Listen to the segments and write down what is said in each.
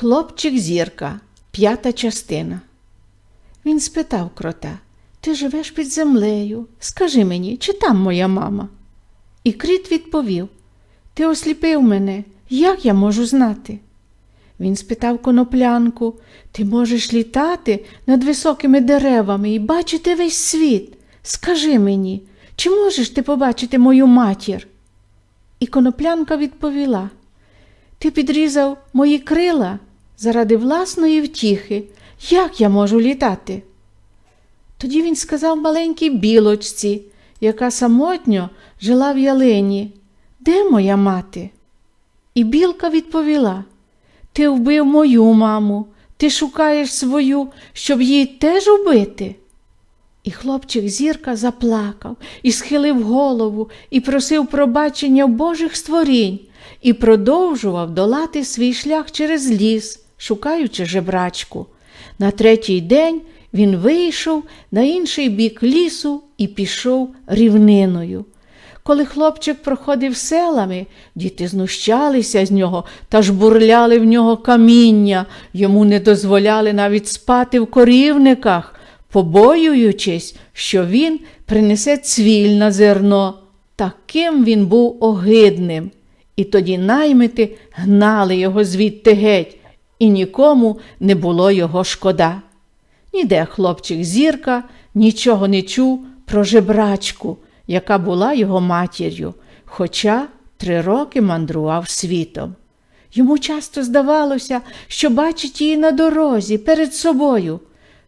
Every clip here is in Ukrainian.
Хлопчик зірка, п'ята частина. Він спитав крота Ти живеш під землею. Скажи мені, чи там моя мама? І кріт відповів Ти осліпив мене, як я можу знати? Він спитав коноплянку Ти можеш літати над високими деревами і бачити весь світ. Скажи мені, чи можеш ти побачити мою матір? І коноплянка відповіла Ти підрізав мої крила заради власної втіхи. Як я можу літати? Тоді він сказав маленькій білочці, яка самотньо жила в ялині. Де моя мати? І білка відповіла Ти вбив мою маму, ти шукаєш свою, щоб її теж убити. І хлопчик зірка заплакав і схилив голову, і просив пробачення Божих створінь, і продовжував долати свій шлях через ліс, шукаючи жебрачку. На третій день він вийшов на інший бік лісу і пішов рівниною. Коли хлопчик проходив селами, діти знущалися з нього та жбурляли в нього каміння, йому не дозволяли навіть спати в корівниках, побоюючись, що він принесе цвіль на зерно. Таким він був огидним. І тоді наймити гнали його звідти геть, і нікому не було його шкода. Ніде хлопчик зірка нічого не чув про жебрачку, яка була його матір'ю, хоча три роки мандрував світом. Йому часто здавалося, що бачить її на дорозі перед собою.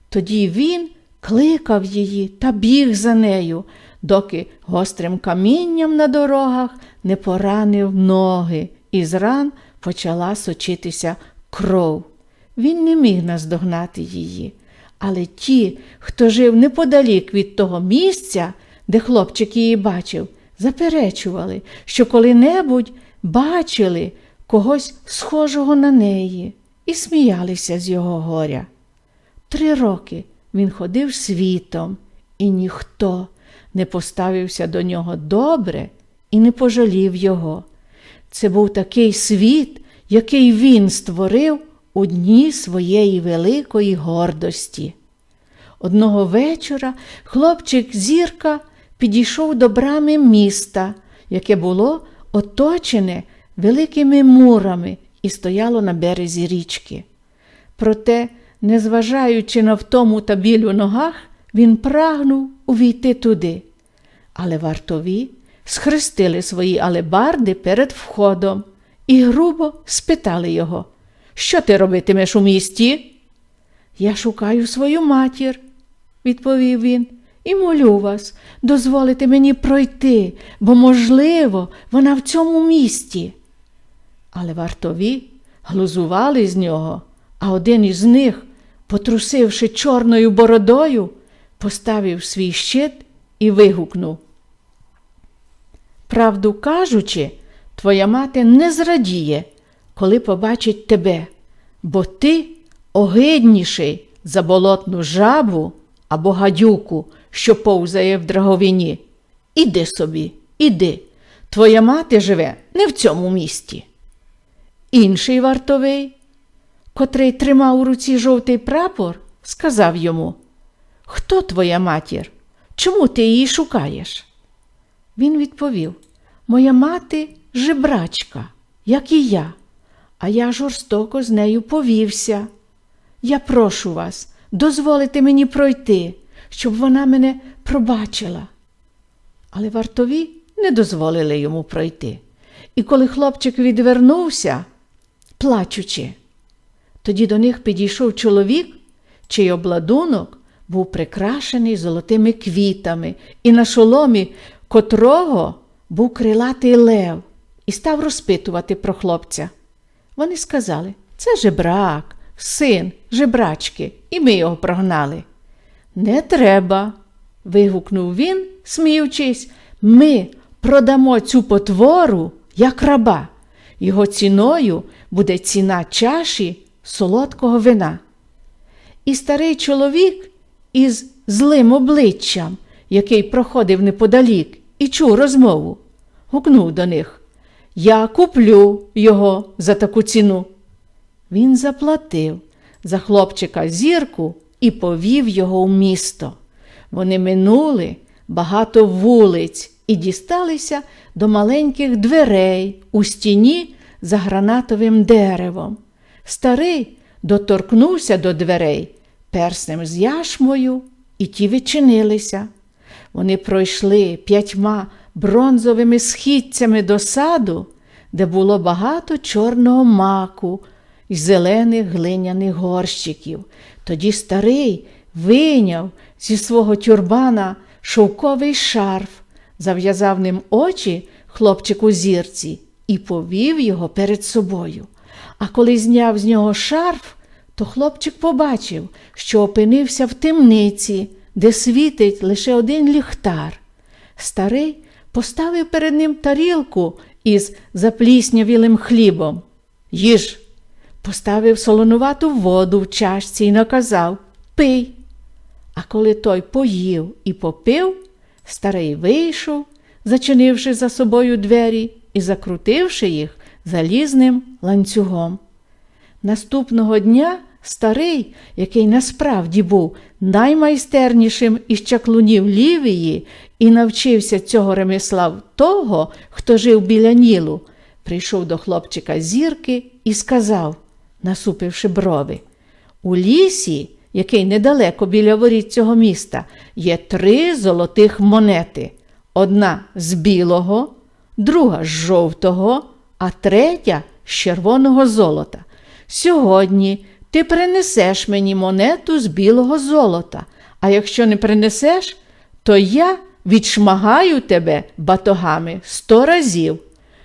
Тоді він кликав її та біг за нею, доки гострим камінням на дорогах не поранив ноги, і з ран почала сочитися кров. Він не міг наздогнати її. Але ті, хто жив неподалік від того місця, де хлопчик її бачив, заперечували, що коли-небудь бачили когось схожого на неї і сміялися з його горя. Три роки він ходив світом, і ніхто не поставився до нього добре і не пожалів його. Це був такий світ, який він створив у дні своєї великої гордості. Одного вечора хлопчик зірка підійшов до брами міста, яке було оточене великими мурами і стояло на березі річки. Проте, незважаючи на втому та біль у ногах, він прагнув увійти туди. Але вартові схрестили свої алебарди перед входом і грубо спитали його, що ти робитимеш у місті? Я шукаю свою матір, відповів він, і молю вас, дозволити мені пройти, бо, можливо, вона в цьому місті. Але вартові глузували з нього, а один із них, потрусивши чорною бородою, поставив свій щит і вигукнув. Правду кажучи, твоя мати не зрадіє, коли побачить тебе, бо ти огидніший за болотну жабу або гадюку, що повзає в драговині. Іди собі, іди. Твоя мати живе не в цьому місті. Інший вартовий, котрий тримав у руці жовтий прапор, сказав йому Хто твоя матір? Чому ти її шукаєш? Він відповів Моя мати жебрачка, як і я, а я жорстоко з нею повівся. Я прошу вас, дозволити мені пройти, щоб вона мене пробачила. Але вартові не дозволили йому пройти. І коли хлопчик відвернувся, плачучи, тоді до них підійшов чоловік, чий обладунок був прикрашений золотими квітами, і на шоломі котрого був крилатий лев, і став розпитувати про хлопця. Вони сказали це жебрак, син жебрачки, і ми його прогнали. Не треба. вигукнув він, сміючись, ми продамо цю потвору як раба. Його ціною буде ціна чаші солодкого вина. І старий чоловік із злим обличчям, який проходив неподалік і чув розмову, гукнув до них Я куплю його за таку ціну. він заплатив за хлопчика зірку і повів його в місто. Вони минули багато вулиць і дісталися до маленьких дверей у стіні за гранатовим деревом. Старий доторкнувся до дверей перснем з яшмою, і ті відчинилися. Вони пройшли п'ятьма бронзовими східцями до саду, де було багато чорного маку і зелених глиняних горщиків. Тоді старий вийняв зі свого тюрбана шовковий шарф, зав'язав ним очі хлопчику зірці і повів його перед собою. А коли зняв з нього шарф, то хлопчик побачив, що опинився в темниці, де світить лише один ліхтар. Старий поставив перед ним тарілку із запліснявілим хлібом. Їж, поставив солонувату воду в чашці і наказав Пий. А коли той поїв і попив, старий вийшов, зачинивши за собою двері і закрутивши їх залізним ланцюгом. Наступного дня старий, який насправді був наймайстернішим із чаклунів Лівії і навчився цього ремесла того, хто жив біля Нілу, прийшов до хлопчика зірки і сказав, насупивши брови, у лісі, який недалеко біля воріт цього міста, є три золотих монети: одна з білого, друга з жовтого, а третя з червоного золота. Сьогодні ти принесеш мені монету з білого золота, а якщо не принесеш, то я відшмагаю тебе батогами сто разів.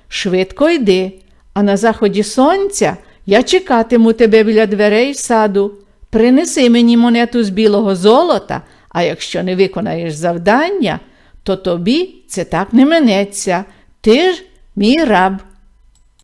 Швидко йди, а на заході сонця я чекатиму тебе біля дверей саду. Принеси мені монету з білого золота, а якщо не виконаєш завдання, то тобі це так не минеться. Ти ж мій раб.